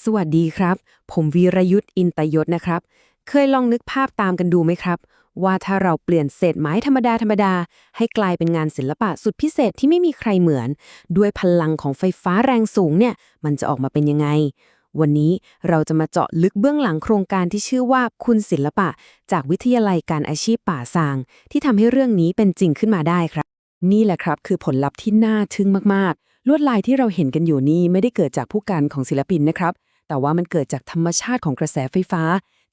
สวัสดีครับ ผมวีรยุทธ์อินตยศนะครับ เคยลองนึกภาพตามกันดูไหมครับ ว่าถ้าเราเปลี่ยนเศษไม้ธรรมดาธรรมดา ให้กลายเป็นงานศิลปะสุดพิเศษที่ไม่มีใครเหมือน ด้วยพลังของไฟฟ้าแรงสูงเนี่ย มันจะออกมาเป็นยังไง วันนี้เราจะมาเจาะลึกเบื้องหลังโครงการที่ชื่อว่าคุณศิลปะ จากวิทยาลัยการอาชีพป่าซาง ที่ทำให้เรื่องนี้เป็นจริงขึ้นมาได้ครับ นี่แหละครับ คือผลลัพธ์ที่น่าทึ่งมากๆ ลวดลายที่เราเห็นกันอยู่นี่ไม่ได้เกิดจากผู้การของศิลปินนะครับ แต่ว่ามันเกิดจากธรรมชาติของกระแสไฟฟ้า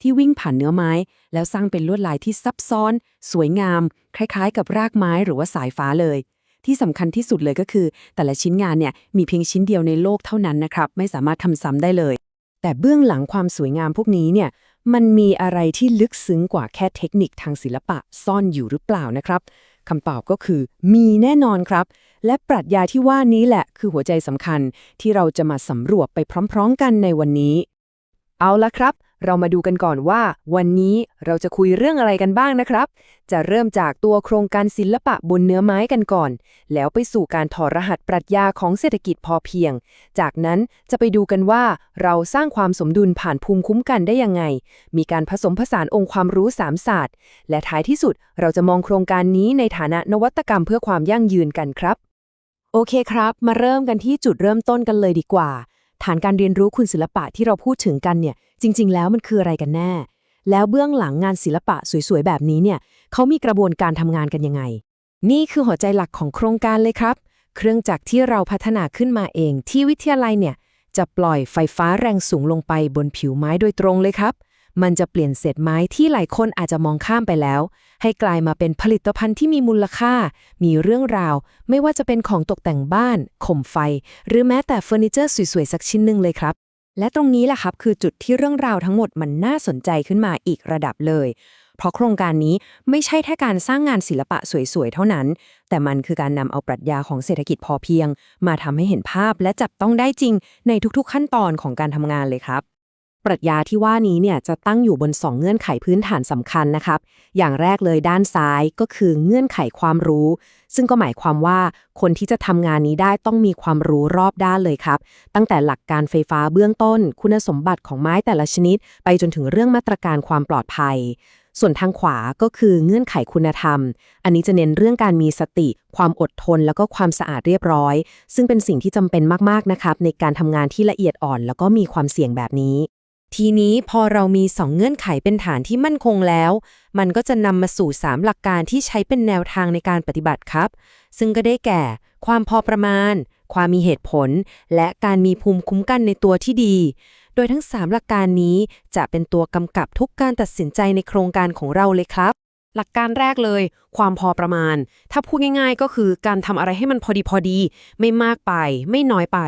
ที่วิ่งผ่านเนื้อไม้ แล้วสร้างเป็นลวดลายที่ซับซ้อน สวยงาม คล้ายๆ กับรากไม้หรือว่าสายฟ้าเลย ที่สำคัญที่สุดเลยก็คือ แต่ละชิ้นงานเนี่ยมีเพียงชิ้นเดียวในโลกเท่านั้นนะครับ ไม่สามารถทำซ้ำได้เลย แต่เบื้องหลังความสวยงามพวกนี้เนี่ยมันมีอะไรที่ลึกซึ้งกว่าแค่เทคนิคทางศิลปะซ่อนอยู่หรือเปล่านะครับ คำตอบก็คือ มีแน่นอนครับ และปรัชญาที่ว่านี้แหละคือหัวใจสำคัญที่เราจะมาสำรวจไปพร้อม ๆ กันในวันนี้ เอาละครับ เรามาดูกันก่อนว่า วันนี้เราจะคุยเรื่องอะไรกันบ้างนะครับ จะเริ่มจากตัวโครงการศิลปะบนเนื้อไม้กันก่อน แล้วไปสู่การถอดรหัสปรัชญาของเศรษฐกิจพอเพียง จากนั้นจะไปดูกันว่า เราสร้างความสมดุลผ่านภูมิคุ้มกันได้ยังไง มีการผสมผสานองค์ความรู้สามศาสตร์ และท้ายที่สุดเราจะมองโครงการนี้ในฐานะนวัตกรรมเพื่อความยั่งยืนกันครับ โอเคครับ มาเริ่มกันที่จุดเริ่มต้นกันเลยดีกว่า ฐานการเรียนรู้คุณศิลปะที่เราพูดถึงกันเนี่ย จริง ๆ แล้วมันคืออะไรกันแน่ แล้วเบื้องหลังงานศิลปะสวยๆ แบบนี้เนี่ยเขามีกระบวนการทำงานกันยังไง นี่คือหัวใจหลักของโครงการเลยครับ เครื่องจักรที่เราพัฒนาขึ้นมาเอง ที่วิทยาลัยเนี่ยจะปล่อยไฟฟ้าแรงสูงลงไปบนผิวไม้โดยตรงเลยครับ มันจะเปลี่ยนเศษไม้ที่หลายคนอาจจะมองข้ามไปแล้ว ให้กลายมาเป็นผลิตภัณฑ์ที่มีมูลค่า มีเรื่องราว ไม่ว่าจะเป็นของตกแต่งบ้านข่มไฟ หรือแม้แต่เฟอร์นิเจอร์สวยๆสักชิ้นหนึ่งเลยครับ และตรงนี้แหละครับคือจุดที่เรื่องราวทั้งหมดมันน่าสนใจขึ้นมาอีกระดับเลย เพราะโครงการนี้ไม่ใช่แค่การสร้างงานศิลปะสวยๆ เท่านั้น แต่มันคือการนำเอาปรัชญาของเศรษฐกิจพอเพียง มาทำให้เห็นภาพและจับต้องได้จริงในทุกๆ ขั้นตอนของการทำงานเลยครับ ปรัชญาที่ว่านี้เนี่ยจะตั้งอยู่บน 2 เงื่อนไขพื้นฐานสำคัญนะครับ อย่างแรกเลยด้านซ้ายก็คือเงื่อนไขความรู้ ซึ่งก็หมายความว่าคนที่จะทำงานนี้ได้ต้องมีความรู้รอบด้านเลยครับ ตั้งแต่หลักการไฟฟ้าเบื้องต้น คุณสมบัติของไม้แต่ละชนิด ไปจนถึงเรื่องมาตรการความปลอดภัย ส่วนทางขวาก็คือเงื่อนไขคุณธรรม อันนี้จะเน้นเรื่องการมีสติ ความอดทน แล้วก็ความสะอาดเรียบร้อย ซึ่งเป็นสิ่งที่จำเป็นมากๆนะครับในการทำงานที่ละเอียดอ่อน แล้วก็มีความเสี่ยงแบบนี้ ทีนี้พอเรามี 2 เงื่อนไขเป็นฐานที่มั่นคงแล้ว มันก็จะนำมาสู่ 3 หลักการที่ใช้เป็นแนวทางในการปฏิบัติครับ ซึ่งก็ได้แก่ ความพอประมาณ ความมีเหตุผล และการมีภูมิคุ้มกันในตัวที่ดี โดยทั้ง 3 หลักการนี้จะเป็นตัวกำกับทุกการตัดสินใจในโครงการของเราเลยครับ หลักการแรกเลย ความพอประมาณ ถ้าพูดง่ายๆ ก็คือการทำอะไรให้มันพอดีพอดี ไม่มากไป ไม่น้อยไป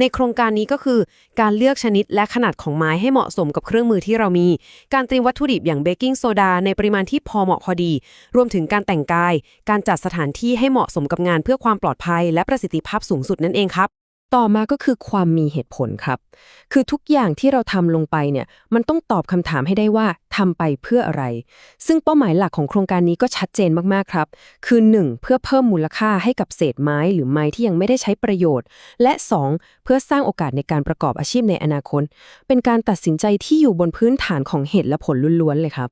ในโครงการนี้ก็คือ การเลือกชนิดและขนาดของไม้ให้เหมาะสมกับเครื่องมือที่เรามี การเตรียมวัตถุดิบอย่างเบกกิ้งโซดาในปริมาณที่พอเหมาะพอดี รวมถึงการแต่งกาย การจัดสถานที่ให้เหมาะสมกับงานเพื่อความปลอดภัย และประสิทธิภาพสูงสุดนั่นเองครับ ต่อมาก็คือความมีเหตุผลครับ คือทุกอย่างที่เราทำลงไปเนี่ย มันต้องตอบคำถามให้ได้ว่าทำไปเพื่ออะไร ซึ่งเป้าหมายหลักของโครงการนี้ก็ชัดเจนมากๆครับ คือ 1. เพื่อเพิ่มมูลค่าให้กับเศษไม้หรือไม้ที่ยังไม่ได้ใช้ประโยชน์ และ 2. เพื่อสร้างโอกาสในการประกอบอาชีพในอนาคต เป็นการตัดสินใจที่อยู่บนพื้นฐานของเหตุและผลล้วนๆเลยครับ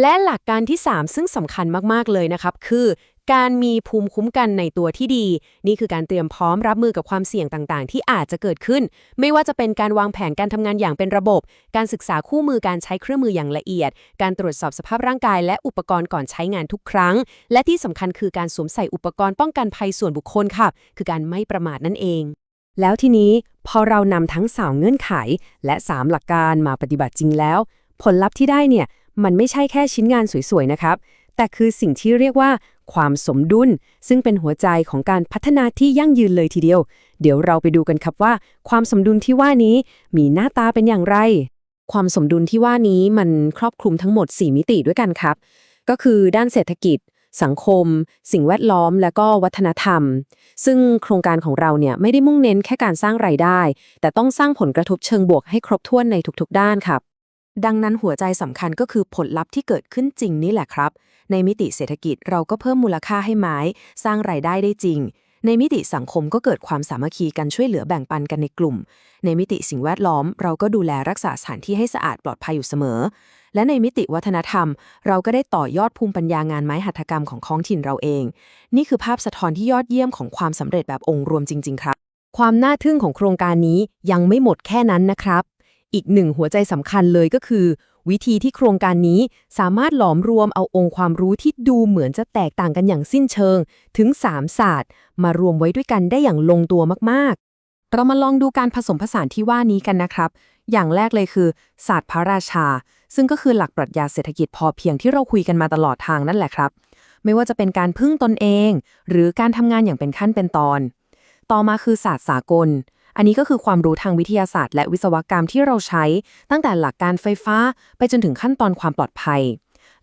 และหลักการที่ 3 ซึ่งสำคัญมากๆเลยนะครับ คือ การมีภูมิคุ้มกันในตัวที่ดี นี่คือการเตรียมพร้อมรับมือกับความเสี่ยงต่างๆ ที่อาจจะเกิดขึ้น ไม่ว่าจะเป็นการวางแผนการทำงานอย่างเป็นระบบ การศึกษาคู่มือการใช้เครื่องมืออย่างละเอียด การตรวจสอบสภาพร่างกาย และอุปกรณ์ก่อนใช้งานทุกครั้ง และที่สำคัญคือการสวมใส่อุปกรณ์ป้องกันภัยส่วนบุคคลค่ะ คือการไม่ประมาทนั่นเอง แล้วทีนี้พอเรานำทั้งสามเงื่อนไข และ 3 หลักการมาปฏิบัติจริงแล้ว ผลลัพธ์ที่ได้เนี่ยมันไม่ใช่แค่ชิ้นงานสวยๆนะครับแต่คือสิ่งที่เรียกว่า ความสมดุล ซึ่งเป็นหัวใจของการพัฒนาที่ยั่งยืนเลยทีเดียว เดี๋ยวเราไปดูกันครับว่า ความสมดุลที่ว่านี้มีหน้าตาเป็นอย่างไร ความสมดุลที่ว่านี้มันครอบคลุมทั้งหมด 4 มิติด้วยกันครับ ก็คือด้านเศรษฐกิจ สังคม สิ่งแวดล้อม และก็วัฒนธรรม ซึ่งโครงการของเราเนี่ยไม่ได้มุ่งเน้นแค่การสร้างไรายได้ แต่ต้องสร้างผลกระทบเชิงบวกให้ครบถ้วนในทุกๆ ด้านครับ ดังนั้นหัวใจสำคัญก็คือผลลัพธ์ที่เกิดขึ้นจริงนี่แหละครับ ในมิติเศรษฐกิจเราก็เพิ่มมูลค่าให้ไม้ สร้างรายได้ได้จริง ในมิติสังคมก็เกิดความสามัคคีกันช่วยเหลือแบ่งปันกันในกลุ่ม ในมิติสิ่งแวดล้อม เราก็ดูแลรักษาสถานที่ให้สะอาดปลอดภัยอยู่เสมอ และในมิติวัฒนธรรม เราก็ได้ต่อยอดภูมิปัญญางานไม้หัตถกรรมของท้องถิ่นเราเอง นี่คือภาพสะท้อนที่ยอดเยี่ยมของความสำเร็จแบบองค์รวมจริง ๆ ครับ ความน่าทึ่งของโครงการนี้ยังไม่หมดแค่นั้นนะครับ อีกหนึ่งหัวใจสำคัญเลยก็คือ วิธีที่โครงการนี้สามารถหลอมรวมเอาองค์ความรู้ที่ดูเหมือนจะแตกต่างกันอย่างสิ้นเชิง ถึง 3 ศาสตร์ มารวมไว้ด้วยกันได้อย่างลงตัวมากๆ เรามาลองดูการผสมผสานที่ว่านี้กันนะครับ อย่างแรกเลยคือ ศาสตร์พระราชา ซึ่งก็คือหลักปรัชญาเศรษฐกิจพอเพียงที่เราคุยกันมาตลอดทางนั่นแหละครับ ไม่ว่าจะเป็นการพึ่งตนเอง หรือการทำงานอย่างเป็นขั้นเป็นตอน ต่อมาคือศาสตร์สากล อันนี้ก็คือความรู้ทางวิทยาศาสตร์ และวิศวกรรมที่เราใช้ ตั้งแต่หลักการไฟฟ้าไปจนถึงขั้นตอนความปลอดภัย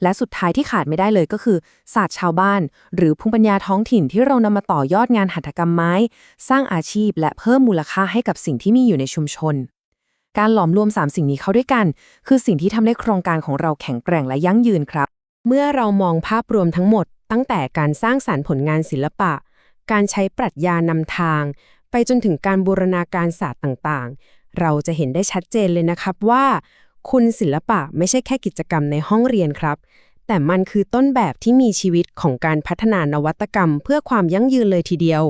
และสุดท้ายที่ขาดไม่ได้เลยก็คือ ศาสตร์ชาวบ้าน หรือภูมิปัญญาท้องถิ่นที่เรานำมาต่อยอดงานหัตถกรรมไม้ สร้างอาชีพ และเพิ่มมูลค่าให้กับสิ่งที่มีอยู่ในชุมชนการหลอมรวม 3 สิ่งนี้เข้าด้วยกัน คือสิ่งที่ทำให้โครงการของเราแข็งแกร่งและยั่งยืนครับ เมื่อเรามองภาพรวมทั้งหมด ตั้งแต่การสร้างสารรค์ผลงานศิลปะ การใช้ปรัชญานำทาง ไปจนถึงการบูรณาการศาสตร์ต่างๆ เราจะเห็นได้ชัดเจนเลยนะครับว่า คุณศิลปะไม่ใช่แค่กิจกรรมในห้องเรียนครับ แต่มันคือต้นแบบที่มีชีวิตของการพัฒนานวัตกรรม เพื่อความยั่งยืนเลยทีเดียว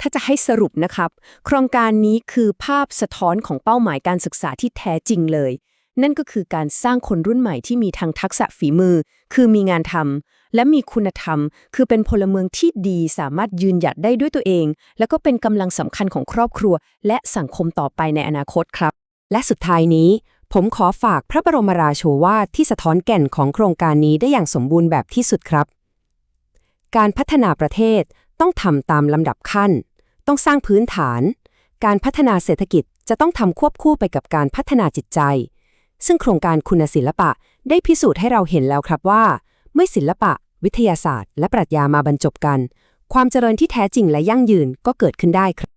ถ้าจะให้สรุปนะครับ โครงการนี้คือภาพสะท้อนของเป้าหมายการศึกษาที่แท้จริงเลย นั่นก็คือการสร้างคนรุ่นใหม่ที่มีทั้งทักษะฝีมือ คือมีงานทำและมีคุณธรรม คือเป็นพลเมืองที่ดีสามารถยืนหยัดได้ด้วยตัวเอง แล้วก็เป็นกำลังสำคัญของครอบครัว และสังคมต่อไปในอนาคตครับ และสุดท้ายนี้ ผมขอฝากพระบรมราโชวาทที่สะท้อนแก่นของโครงการนี้ได้อย่างสมบูรณ์แบบที่สุดครับ การพัฒนาประเทศต้องทำตามลำดับขั้น ต้องสร้างพื้นฐาน การพัฒนาเศรษฐกิจจะต้องทำควบคู่ไปกับการพัฒนาจิตใจ ซึ่งโครงการคุณศิลปะได้พิสูจน์ให้เราเห็นแล้วครับว่า เมื่อศิลปะ วิทยาศาสตร์ และปรัชญามาบรรจบกัน ความเจริญที่แท้จริงและยั่งยืนก็เกิดขึ้นได้ครับ